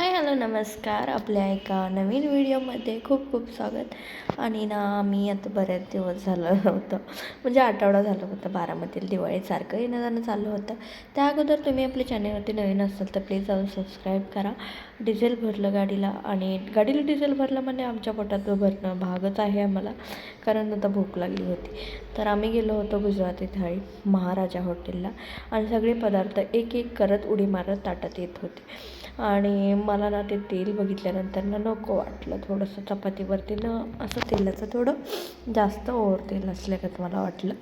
Hi hello नमस्कार. आपल्या एका नवीन व्हिडिओमध्ये खूप खूप स्वागत. आणि ना मी आता बऱ्याच दिवस झालं होतं. म्हणजे आठवडा झालं होतं बारामधील दिवाळीसारखं येणं जाणं चालू होतं. त्या अगोदर तुम्ही आपल्या चॅनलवरती नवीन असाल तर प्लीज जाऊन सबस्क्राईब करा. डिझेल भरलं गाडीला आणि गाडीला डिझेल भरलं म्हणजे आमच्या पोटात भरणं भागच आहे आम्हाला. कारण आता भूक लागली होती. तर आम्ही गेलो होतो गुजराती थाळी महाराजा हॉटेलला. आणि सगळे पदार्थ एक एक करत उडी मारत ताटात येत होते. आणि मला ना ते तेल बघितल्यानंतर ना नको वाटलं. थोडंसं चपातीवरती ना असं तेलाचं थोडं जास्त ओव्हर तेल असल्यागत मला वाटलं.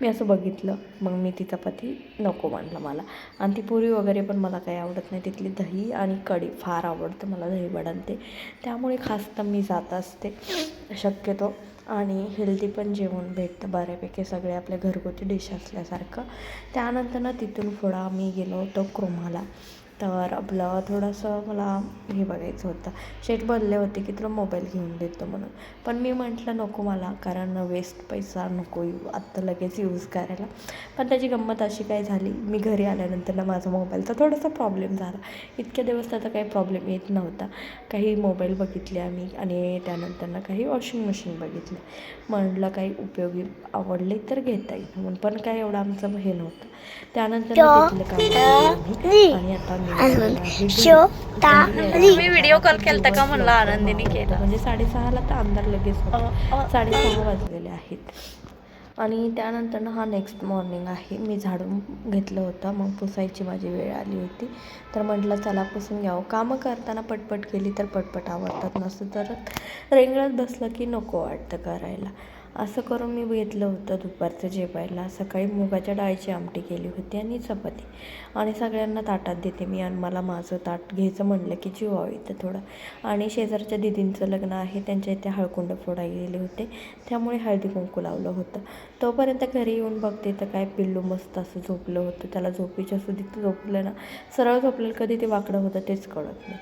मी असं बघितलं. मग मी ती चपाती नको म्हणलं मला. आणि ती पुरी वगैरे पण मला काही आवडत नाही. तिथली दही आणि कढी फार आवडतं मला दही वडनते त्यामुळे खास तर मी जात असते. शक्यतो. आणि हेल्दी पण जेवण भेटतं बऱ्यापैकी सगळे आपल्या घरगुती डिश असल्यासारखं. त्यानंतर ना तिथून पुढं आम्ही गेलो होतो क्रोमाला. तर आपलं थोडंसं मला हे बघायचं होतं. शेट बोलले होते की तुला मोबाईल घेऊन देतो म्हणून. पण मी म्हटलं नको मला कारण वेस्ट पैसा नको यू आत्ता लगेच यूज करायला. पण त्याची गंमत अशी काय झाली मी घरी आल्यानंतर ना माझा मोबाईलचा थोडासा प्रॉब्लेम झाला. इतक्या दिवस त्याचा काही प्रॉब्लेम येत नव्हता. काही मोबाईल बघितले आम्ही आणि त्यानंतर ना काही वॉशिंग मशीन बघितलं. म्हटलं काही उपयोगी आवडले तर घेता येईल. म्हणून पण काय एवढं आमचं हे नव्हतं. त्यानंतर आम्ही. आणि आता आहे घरी. मी व्हिडिओ कॉल केलता का म्हणलं आनंदीने केला. म्हणजे साडेसहाला तर अंधार लगेच साडेसहा वाजलेले आहेत. आणि त्यानंतर ना हा नेक्स्ट मॉर्निंग आहे. मी झाडून घेतलं होतं. मग पुसायची माझी वेळ आली होती. तर म्हटलं चला पुसून घ्यावं. कामं करताना पटपट केली तर पटपट आवडतात. नसतं तर रेंगळत बसलं की नको वाटतं करायला. असं करून मी घेतलं होतं दुपारचं जेवायला. सकाळी मुगाच्या डाळीची आमटी केली होती आणि चपाती. आणि सगळ्यांना ताटात देते मी आणि मला माझं ताट घ्यायचं म्हणलं की जीवावं इथं थोडं. आणि शेजारच्या दिदींचं लग्न आहे त्यांच्या इथे हळकुंड फोडाय गेले होते. त्यामुळे हळदी कुंकू लावलं होतं. तोपर्यंत घरी येऊन बघते तर काय पिल्लू मस्त असं झोपलं होतं. त्याला झोपीच्या सुधीत झोपलं ना सरळ झोपलेलं कधी ते वाकडं होतं तेच कळत नाही.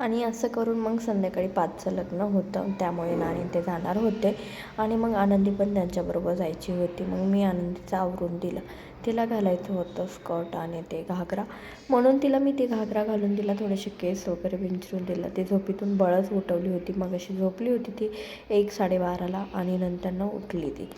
आणि असं करून मग संध्याकाळी पाचचं लग्न होतं. त्यामुळे नाणी ते जाणार होते. आणि मग आनंदी पण त्यांच्याबरोबर जायची होती. मग मी आनंदीचं आवरून दिलं. तिला घालायचं होतं स्कर्ट आणि ते घागरा. म्हणून तिला मी ते घागरा घालून दिला थोडेसे केस वगैरे विंचरून दिला. ते झोपीतून बळच उठवली होती. मग अशी झोपली होती ती एक साडेबाराला आणि नंतर उठली ती.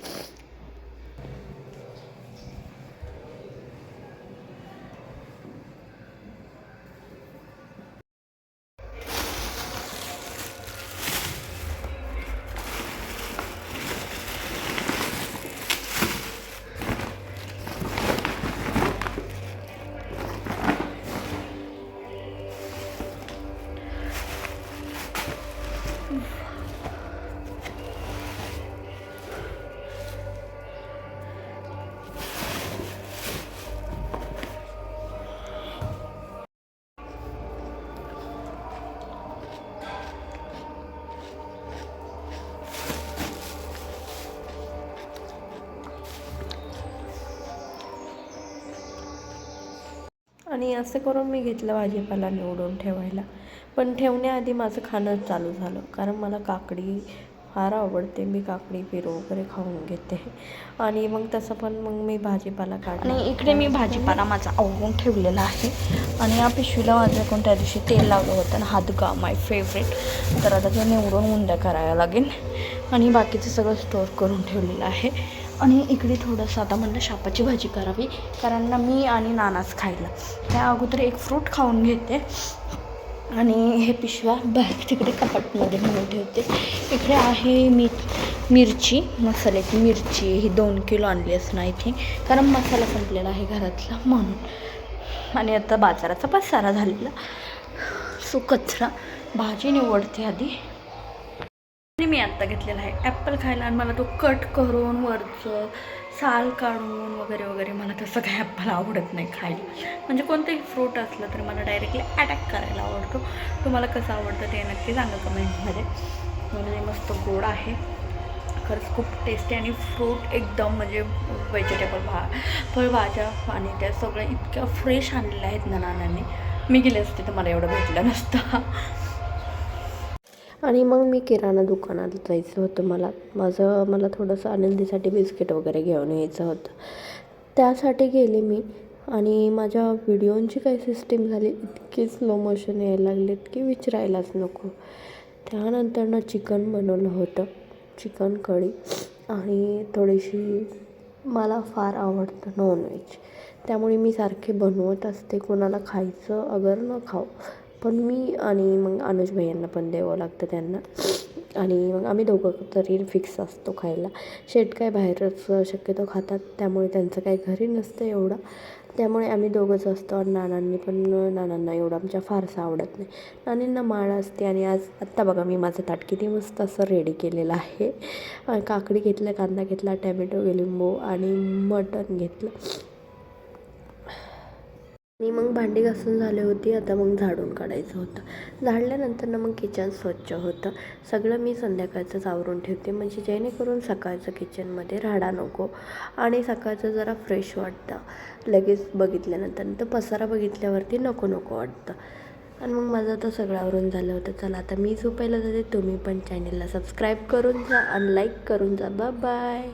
आणि असं करून मी घेतलं भाजीपाला निवडून ठेवायला. पण ठेवण्याआधी माझं खाणं चालू झालं. कारण मला काकडी फार आवडते. मी काकडी पेरू वगैरे खाऊन घेते. आणि मग तसं पण मग मी भाजीपाला काढ आणि इकडे मी भाजीपाला माझा आवडून ठेवलेला आहे. आणि या पिशवीला माझं कोण त्या दिवशी तेल लावलं होतं आणि हादगा माय फेवरेट तर आता ते निवडून उंड्या करायला लागेल आणि बाकीचं सगळं स्टोअर करून ठेवलेलं आहे. आणि इकडे थोडंसं आता म्हणलं शापाची भाजी करावी कारण ना मी आणि नानाच खायला. त्या अगोदर एक फ्रूट खाऊन घेते. आणि हे पिशव्या बाहेर तिकडे कपाटमध्ये म्हणून ठेवते. इकडे आहे मी मिरची मसाल्याची मिरची. ही दोन किलो आणली असणार इथे कारण मसाला संपलेला आहे घरातला म्हणून. आणि आता बाजाराचा पसारा झालेला. सो कचरा. भाजी निवडते आधी. मी आत्ता घेतलेला आहे. ॲपल खायला आणि मला तो कट करून वरचं साल काढून वगैरे वगैरे मला तसं काही ॲपल आवडत नाही खायला. म्हणजे कोणतंही फ्रूट असलं तरी मला डायरेक्टली अटॅक करायला आवडतो. तुम्हाला कसं आवडतं ते नक्की सांगा कमेंटमध्ये. म्हणजे मस्त गोड आहे. खरंच खूप टेस्टी आणि फ्रूट एकदम म्हणजे व्हेजिटेबल भा फळभाज्या आणि त्या सगळ्या इतक्या फ्रेश आणलेल्या आहेत ना नानांनी मी गेले असते तर मला एवढं भेटलं नसतं. आणि मग मी किराणा दुकानात जायचं होतं मला. माझं मला थोडंसं आनंदीसाठी बिस्किट वगैरे घेऊन यायचं होतं. त्यासाठी गेले मी आणि माझ्या व्हिडिओंची काय सिस्टीम झाली इतकी स्लो मोशन यायला लागलेत की विचारायलाच नको. त्यानंतर ना चिकन बनवलं होतं चिकन कढी. आणि थोडीशी मला फार आवडतं नॉनव्हेज त्यामुळे मी सारखे बनवत असते कोणाला खायचं अगर न खाऊ. पण मी आणि मग अनुज भैयांना पण द्यावं लागतं त्यांना. आणि मग आम्ही दोघं तरी फिक्स असतो खायला. शेट काय बाहेरच शक्यतो खातात त्यामुळे त्यांचं काही घरी नसतं एवढं. त्यामुळे आम्ही दोघंच असतो आणि नानांनी पण नानांना एवढं आमच्या फारसं आवडत नाही. नानींना माळ असते आणि आज आत्ता बघा मी माझं ताट किती मस्त असं रेडी केलेलं आहे. काकडी घेतलं कांदा घेतला टॅमॅटो लिंबू आणि मटण घेतलं. आणि मग भांडी घासून झाली होती आता मग झाडून काढायचं होतं. झाडल्यानंतर ना मग किचन स्वच्छ होतं. सगळं मी संध्याकाळचंच आवरून ठेवते. म्हणजे जेणेकरून सकाळचं किचनमध्ये राहाडा नको आणि सकाळचं जरा फ्रेश वाटतं. लगेच बघितल्यानंतर तर पसारा बघितल्यावरती नको नको वाटतं. आणि मग माझं तर सगळं आवरून झालं होतं. चला आता मी झोपायला जाते. तुम्ही पण चॅनलला सबस्क्राईब करून जा आणि लाईक करून जा. बाय